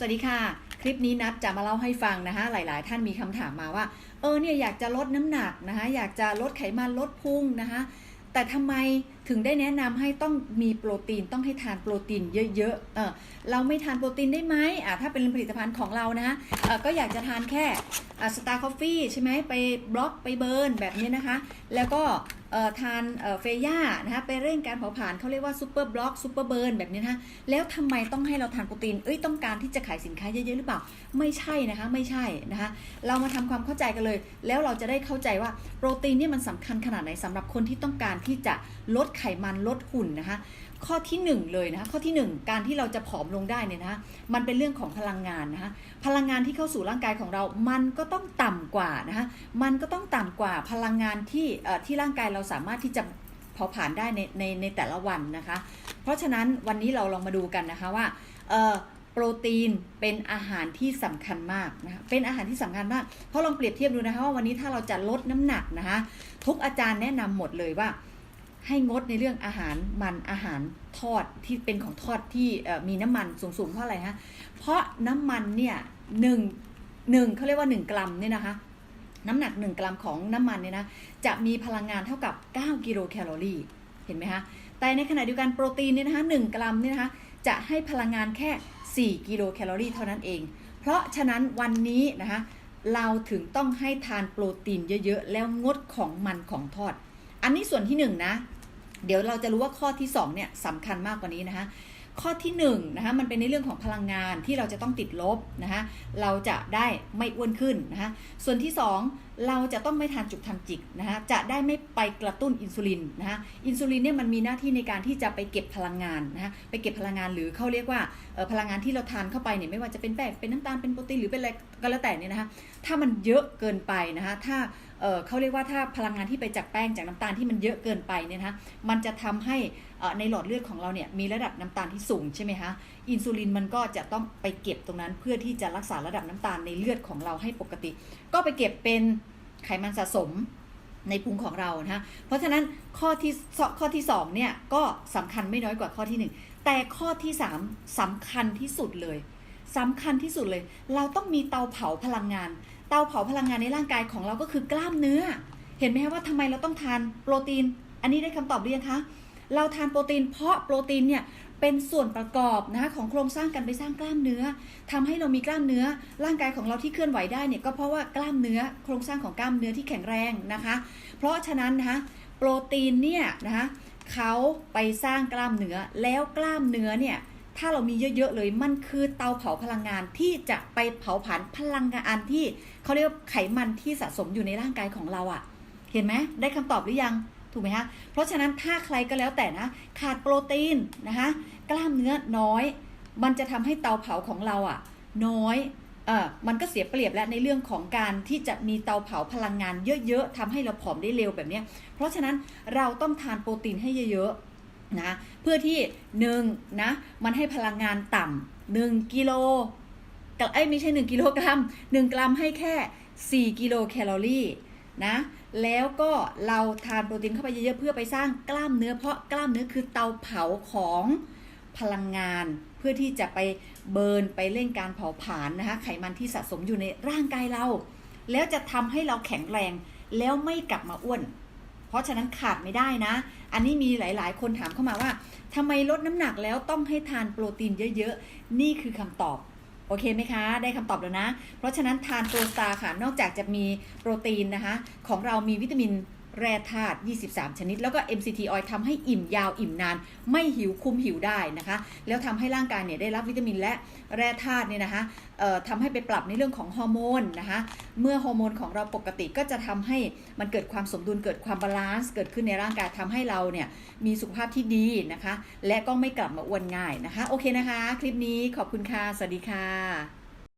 สวัสดีค่ะ คลิปนี้นัดจะมาเล่าให้ฟังนะคะ หลาย ๆ ท่านมีคำถามมาว่า เออเนี่ยอยากจะลดน้ำหนักนะคะ อยากจะลดไขมันลดพุงนะคะ แต่ทำไมถึงได้แนะนำให้ต้องมีโปรตีนต้องให้ทานโปรตีนเยอะ ๆ เออเราไม่ทานโปรตีนได้ไหมอะถ้าเป็นผลิตภัณฑ์ของเรานะคะเออก็อยากจะทานแค่สตาร์คอฟฟี่ใช่ไหมไปบล็อกไปเบิร์นแบบนี้นะคะ แล้วก็ ทานเฟย่านะคะไปเร่งการเผาผลาญเขาเรียกว่าซูเปอร์บล็อกซูเปอร์เบิร์นแบบนี้นะคะแล้วทำไมต้องให้เราทานโปรตีนเอ้ยต้องการที่จะขายสินค้าเยอะๆหรือเปล่า ไม่ใช่นะคะไม่ใช่นะคะเรามาทำความเข้าใจกันเลย แล้วเราจะได้เข้าใจว่าโปรตีนเนี่ยมันสำคัญขนาดไหนสำหรับคนที่ต้องการที่จะลดไขมันลดหุ่นนะคะ ข้อที่หนึ่งเลยนะคะข้อที่หนึ่งการที่เราจะผอมลงได้เนี่ยนะคะมันเป็นเรื่องของพลังงานนะคะพลังงานที่เข้าสู่ร่างกายของเรา มันก็ต้องต่ำกว่านะคะมันก็ต้องต่ำกว่าพลังงานที่ที่ร่างกายเราสามารถที่จะเผาผลาญได้ในในในแต่ละวันนะคะ เพราะฉะนั้นวันนี้เราลองมาดูกันนะคะว่าโปรตีนเป็นอาหารที่สำคัญมากนะคะเป็นอาหารที่สำคัญมากเพราะลองเปรียบเทียบดูนะคะว่าวันนี้ถ้าเราจะลดน้ำหนักนะคะทุกอาจารย์แนะนำหมดเลยว่า ให้งดในเรื่องอาหารมันอาหารทอดที่เป็นของทอดที่มีน้ำมันสูงๆเพราะอะไรฮะเพราะน้ำมันเนี่ยหนึ่งหนึ่งเขาเรียกว่า 1 กรัมเนี่ยนะคะ น้ำหนัก 1 กรัมของน้ำมันเนี่ยนะจะมีพลังงานเท่ากับ 9 กิโลแคลอรี่เห็นไหมคะแต่ในขณะเดียวกันโปรตีนเนี่ยนะคะ1กรัมเนี่ยนะคะจะให้พลังงานแค่ 4 กิโลแคลอรี่เท่านั้นเอง เพราะฉะนั้นวันนี้นะคะเราถึงต้องให้ทานโปรตีนเยอะๆ แล้วงดของมันของทอด อันนี้ส่วนที่1นงนะ เดี๋ยวเราจะรู้ว่าข้อที่2เนี่ยสำคัญมากกว่านี้นะคะ ข้อที่1นงนะคะมันเป็นในเรื่องของพลังงานที่เราจะต้องติดลบนะคะเราจะได้ไม่อ้วนขึ้นนะคะส่วนที่2 เราจะต้องไม่ทานจุกทานจิกนะคะจะได้ไม่ไปกระตุ้นอินซูลินนะคะอินซูลินเนี่ยมันมีหน้าที่ในการที่จะไปเก็บพลังงานนะคะไปเก็บพลังงานหรือเขาเรียกว่าพลังงานที่เราทานเข้าไปเนี่ยไม่ว่าจะเป็นแป้งเป็นน้ำตาลเป็นโปรตีนหรือเป็นอะไรก็แล้วแต่เนี่ยนะคะถ้ามันเยอะเกินไปนะคะถ้าเขาเรียกว่าถ้าพลังงานที่ไปจากแป้งจากน้ำตาลที่มันเยอะเกินไปเนี่ยนะคะมันจะทำให้ในหลอดเลือดของเราเนี่ยมีระดับน้ำตาลที่สูงใช่ไหมคะอินซูลินมันก็จะต้องไปเก็บตรงนั้นเพื่อที่จะรักษาระดับน้ำตาลในเลือดของเราให้ปกติ ก็ไปเก็บเป็น ไขมันสะสมในพุงของเรานะเพราะฉะนั้นข้อที่ข้อที่สองเนี่ยก็สำคัญไม่น้อยกว่าข้อที่หนึ่งแต่ข้อที่สามสำคัญที่สุดเลยสำคัญที่สุดเลย เราต้องมีเตาเผาพลังงาน เตาเผาพลังงานในร่างกายของเราก็คือกล้ามเนื้อ เห็นไหมคะว่าทำไมเราต้องทานโปรตีน อันนี้ได้คำตอบหรือยังคะเราทานโปรตีนเพราะโปรตีนเนี่ย เป็นส่วนประกอบนะของโครงสร้างการไปสร้างกล้ามเนื้อทำให้เรามีกล้ามเนื้อ ร่างกายของเราที่เคลื่อนไหวได้เนี่ยก็เพราะว่ากล้ามเนื้อโครงสร้างของกล้ามเนื้อที่แข็งแรงนะคะ เพราะฉะนั้นนะคะโปรตีนเนี่ยนะคะเขาไปสร้างกล้ามเนื้อแล้วกล้ามเนื้อเนี่ยถ้าเรามีเยอะๆเลยมันคือเตาเผาพลังงานที่จะไปเผาผลาญพลังงานที่เขาเรียกว่าไขมันที่สะสมอยู่ในร่างกายของเราอะ่ะ เห็นไหมได้คำตอบหรือยัง ถูกไหมคะเพราะฉะนั้นถ้าใครก็แล้วแต่นะ ขาดโปรตีนนะคะกล้ามเนื้อน้อย มันจะทำให้เตาเผาของเราอะ่ะ น้อยเออมันก็เสียเปรียบแล้วในเรื่องของการที่จะมีเตาเผาพลังงานเยอะ ๆทำให้เราผอมได้เร็วแบบนี้เพราะฉะนั้นเราต้องทานโปรตีนให้เยอะๆนะเพื่อที่หนึ่งนะมันให้พลังงานต่ำหนึ่งกิโลกับไอ้ไม่ใช่ 1 กิโลกรัม 1 กรัมให้แค่ 4 กิโลแคลอรี่ นะแล้วก็เราทานโปรตีนเข้าไปเยอะๆเพื่อไปสร้างกล้ามเนื้อ เพราะกล้ามเนื้อคือเตาเผาของพลังงาน เพื่อที่จะไปเบิร์นไปเร่งการเผาผลาญนะคะไขมันที่สะสมอยู่ในร่างกายเรา แล้วจะทำให้เราแข็งแรงแล้วไม่กลับมาอ้วน เพราะฉะนั้นขาดไม่ได้นะ อันนี้มีหลายๆ คนถามเข้ามาว่าทำไมลดน้ำหนักแล้วต้องให้ทานโปรตีนเยอะๆ นี่คือคำตอบ โอเคไหมคะ ได้คำตอบแล้วนะ เพราะฉะนั้นทานโปรสตาค่ะ นอกจากจะมีโปรตีนนะคะ ของเรามีวิตามิน แร่ธาตุ 23 ชนิด แล้วก็ MCT oil ทำให้อิ่มยาวอิ่มนาน ไม่หิวคุมหิวได้นะคะ แล้วทำให้ร่างกายเนี่ยได้รับวิตามินและแร่ธาตุเนี่ยนะคะทำให้ไปปรับในเรื่องของฮอร์โมนนะคะ เมื่อฮอร์โมนของเราปกติก็จะทำให้มันเกิดความสมดุลเกิดความบาลานซ์เกิดขึ้นในร่างกายทำให้เราเนี่ยมีสุขภาพที่ดีนะคะ และก็ไม่กลับมาอ้วนง่ายนะคะ โอเคนะคะ คลิปนี้ขอบคุณค่ะ สวัสดีค่ะ